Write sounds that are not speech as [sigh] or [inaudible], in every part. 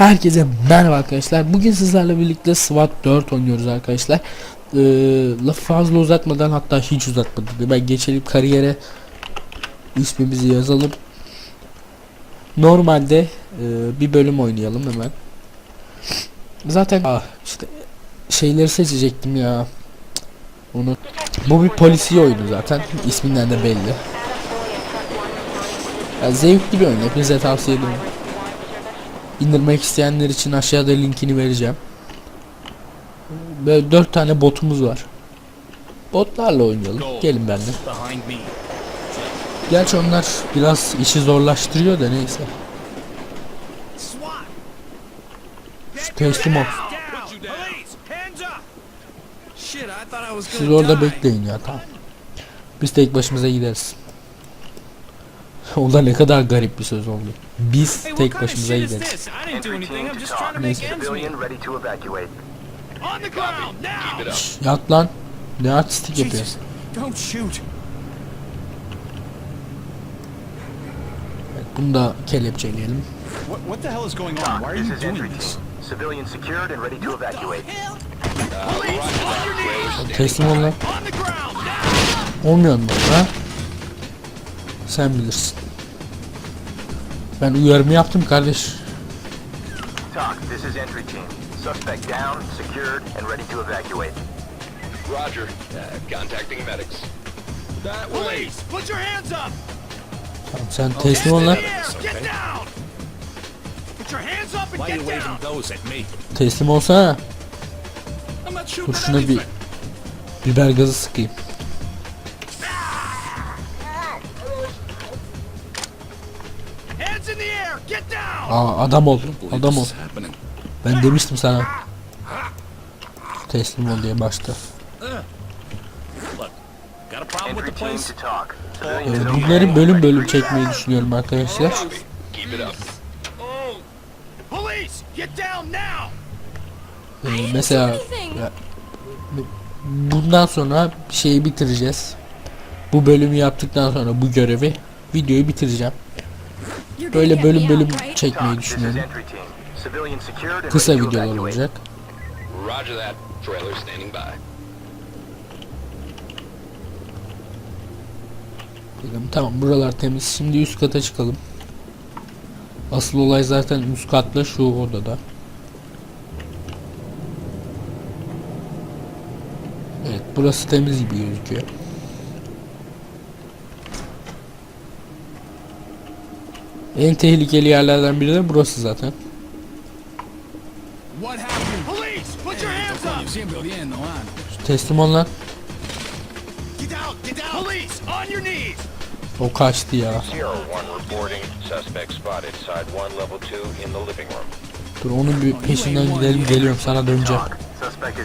Herkese merhaba arkadaşlar. Bugün sizlerle birlikte SWAT 4 oynuyoruz arkadaşlar. Ee, lafı fazla uzatmadan hatta hiç uzatmadan ben geçelim kariyere ismimizi yazalım. Normalde e, bir bölüm oynayalım hemen. Zaten ah, işte şeyleri seçecektim ya. Onu bu bir polisi oyunu zaten. İsminden de belli. Ya zevkli bir oyun. Hepinize tavsiye ederim. İndirmek isteyenler için aşağıda linkini vereceğim. Böyle dört tane botumuz var. Botlarla oynayalım. Gelin me. Gerçi onlar biraz işi zorlaştırıyor da neyse. Şu teslim ol. Siz orada bekleyin ya tamam. Biz tek başımıza gideriz. [laughs] o da ne kadar garip bir söz oldu. Biz tek başımıza gideriz. Şş, Yat lan. Ne artistik yapıyor. Jesus, don't shoot. Evet, bunu da kelepçeleyelim. What, what the hell is going on? Why are you doing this? Civilian secured and ready to evacuate. Knees! Teslim ol lan. Olmuyor mu ha? Sen bilirsin. Ben uyarımı yaptım kardeş. Talk. This is entry team. Suspect down, secured, and ready to evacuate. Roger. Uh, contacting medics. That way. Police, put your hands up! Tamam, sen teslim ol lan. in the air! Get down! Put your hands up and Why are you get waving down! those at me? Teslim olsana. Dur şuna bir biber gazı sıkayım. Aa adam ol. Adam ol. Ben demiştim sana. Teslim ol diye başta. Ee, bunları bölüm bölüm çekmeyi düşünüyorum arkadaşlar. Keep it up. Police, get down now! Ee, mesela ya, bundan sonra şeyi bitireceğiz. Bu bölümü yaptıktan sonra bu görevi videoyu bitireceğim. Böyle bölüm bölüm çekmeyi düşünüyorum. Kısa videolar olacak. Dedim, Tamam buralar temiz. Şimdi üst kata çıkalım. Asıl olay zaten üst katta şu odada. Evet burası temiz gibi gözüküyor. En tehlikeli yerlerden biri de burası zaten. Man. Teslim ol lan. O kaçtı ya. Sierra 1 reporting. Suspect spotted side 1 level 2 in the living room. Dur onun bir peşinden gidelim geliyorum sana döneceğim. Talk. Suspect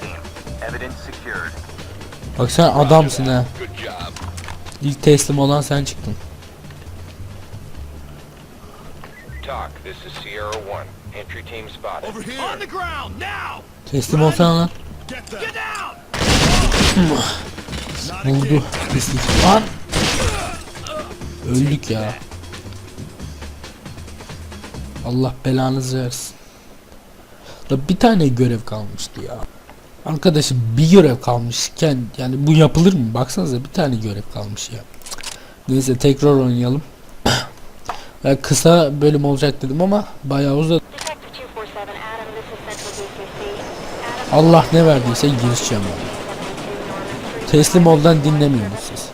team. Evidence secured. Bak sen adamsın ha. İlk teslim olan sen çıktın. Talk. This is Sierra 1. Entry team spotted. Over On here. the ground now! Teslim olsana lan. Pislik. Lan. Öldük ya. Allah belanızı versin. Da bir tane görev kalmıştı ya. Arkadaşım bir görev kalmışken yani bu yapılır mı? Baksanıza bir tane görev kalmış ya. Neyse tekrar oynayalım. [coughs] Ya kısa bölüm olacak dedim ama bayağı uzadı. Detective 247 Adam, this is Central DCC. Adam, Allah ne verdiyse girişeceğim yani. Teslim oldan dinlemiyorsunuz siz.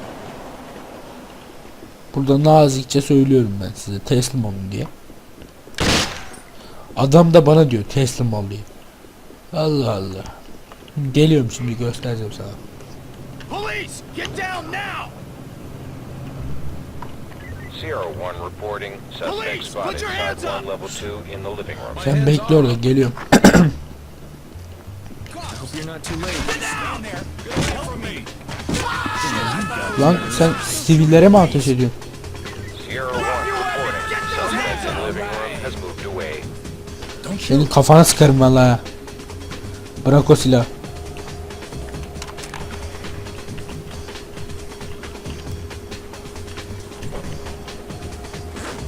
Burada nazikçe söylüyorum ben size teslim olun diye. Adam da bana diyor teslim ol diye. Allah Allah. Geliyorum şimdi göstereceğim sana. Police, get down now! Sierra 1 reporting. Suspect Police, spotted put your side hands 1 up. level 2 in the living room. Sen bekle orada geliyorum. Hope you're not too late. Down there! Help me! Lan sen sivillere mi ateş ediyorsun? Sierra 1 reporting. Suspect in living room has moved away. Senin kafana sıkarım valla. Bırak o silah.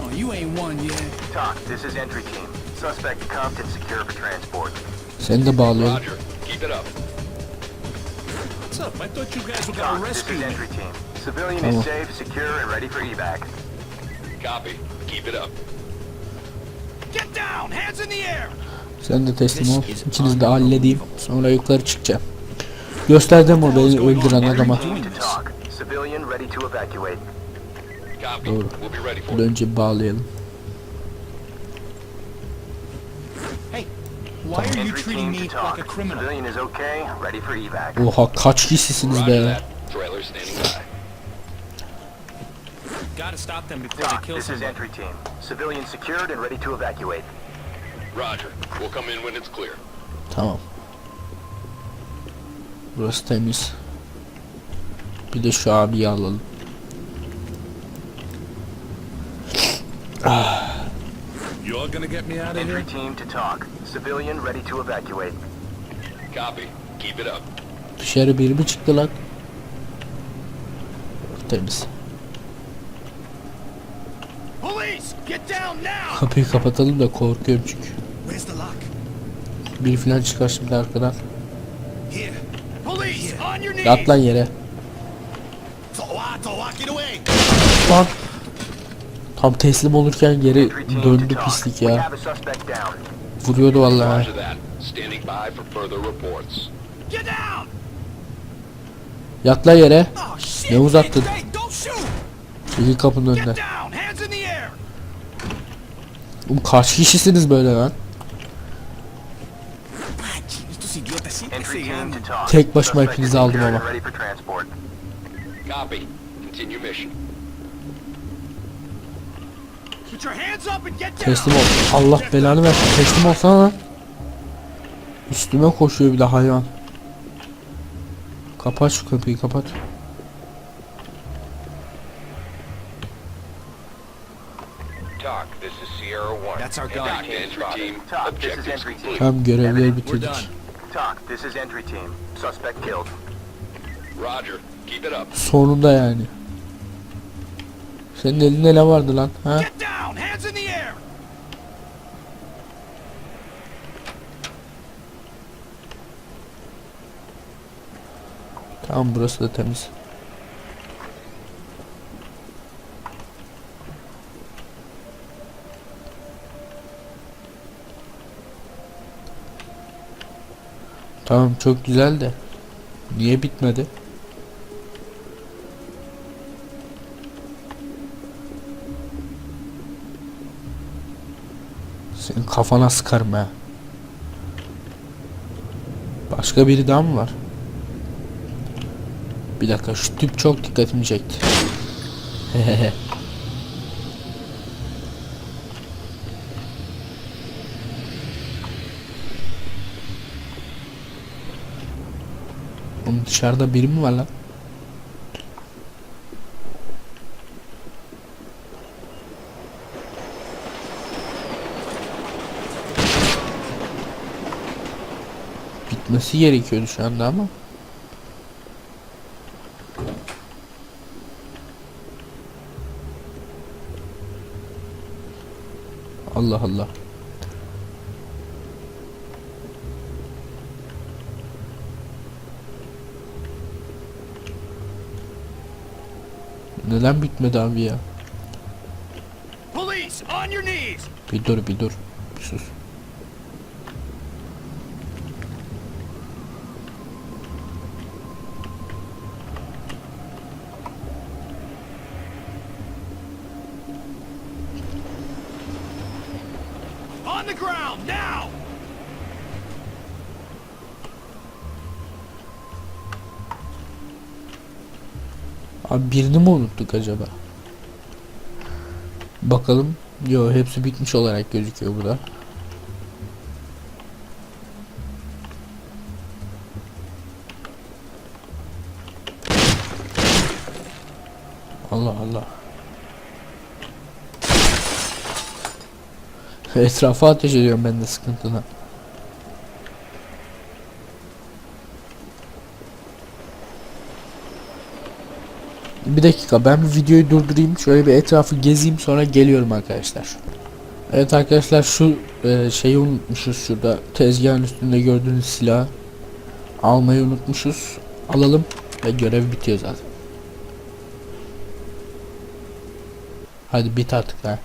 Oh, you ain't one yet. Talk, this is entry team. Suspect cuffed and secure for transport. Seni de bağlayalım. Roger. Keep it up. What's up? I thought you guys were gonna Talk, this rescue is me. entry team. Civilian Tamam. is safe, secure, and ready for evac. Copy. Keep it up. Sen de teslim ol. İkiniz de halledeyim. Sonra yukarı çıkacağım. Gösterdim o beni öldüren adama. Entry team to talk. Civilian ready to evacuate. Copy. Doğru. We'll be ready for Bir önce bağlayalım. Hey, why are you Entry treating team me to talk. like a criminal? Civilian is okay, ready for evac. Oha kaç kişisiniz be? Gotta stop them before they Talk, kill this is somebody. entry team. Civilian secured and ready to evacuate. Roger. We'll come in when it's clear. Tamam. Burası temiz. Bir de şu abiyi alalım. You all gonna get me out of Entry here? team to talk. Civilian ready to evacuate. Copy. Keep it up. Dışarı biri mi çıktı lan? Temiz. Police, get down now! Kapıyı kapatalım da korkuyorum çünkü. Where's the lock? Biri falan çıkar şimdi arkadan. Here. Police, on your knees! Yat lan yere. Lan. Tam teslim olurken geri döndü pislik ya. Vuruyordu vallahi. Yat lan yere. Oh! Ne uzattın? Çekil kapının önünden. Get down! Hands in the air! Oğlum kaç kişisiniz böyle lan? Tek başıma hepinizi aldım ama. Teslim ol. Allah belanı versin. Teslim olsana lan. Üstüme koşuyor bir de hayvan. Kapat şu kapıyı kapat. That's our Talk guy. to entry team. Talk, this is Objectives entry team. complete. Tam görevleri We're bitirdik. done. Talk, this is entry team. Suspect killed. Roger. Keep it up. Sonunda yani. Senin elinde ne vardı lan? Ha? Get down! Hands in the air! Tamam burası da temiz. Tamam çok güzel de niye bitmedi? Senin kafana sıkarım ha. Başka biri daha mı var? Bir dakika şu tüp çok dikkatimi çekti. [laughs] Oğlum dışarıda biri mi var lan? Bitmesi gerekiyordu şu anda ama. Allah Allah. Neden bitmedi abi ya? Police, on your knees! Bir dur bir dur. Bir sus. On the ground, now! Abi birini mi unuttuk acaba? Bakalım. Yo hepsi bitmiş olarak gözüküyor burada. Allah Allah. Etrafa ateş ediyorum ben de sıkıntıdan. Bir dakika ben bir videoyu durdurayım. Şöyle bir etrafı gezeyim sonra geliyorum arkadaşlar. Evet arkadaşlar şu e, şeyi unutmuşuz şurada tezgahın üstünde gördüğünüz silah almayı unutmuşuz. Alalım ve görev bitiyor zaten. Hadi bit artık lan.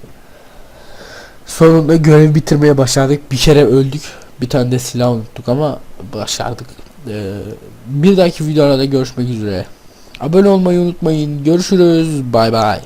Sonunda görev bitirmeye başardık. Bir kere öldük. Bir tane de silah unuttuk ama başardık. Ee, bir dahaki videolarda görüşmek üzere. Abone olmayı unutmayın. Görüşürüz. Bay bay.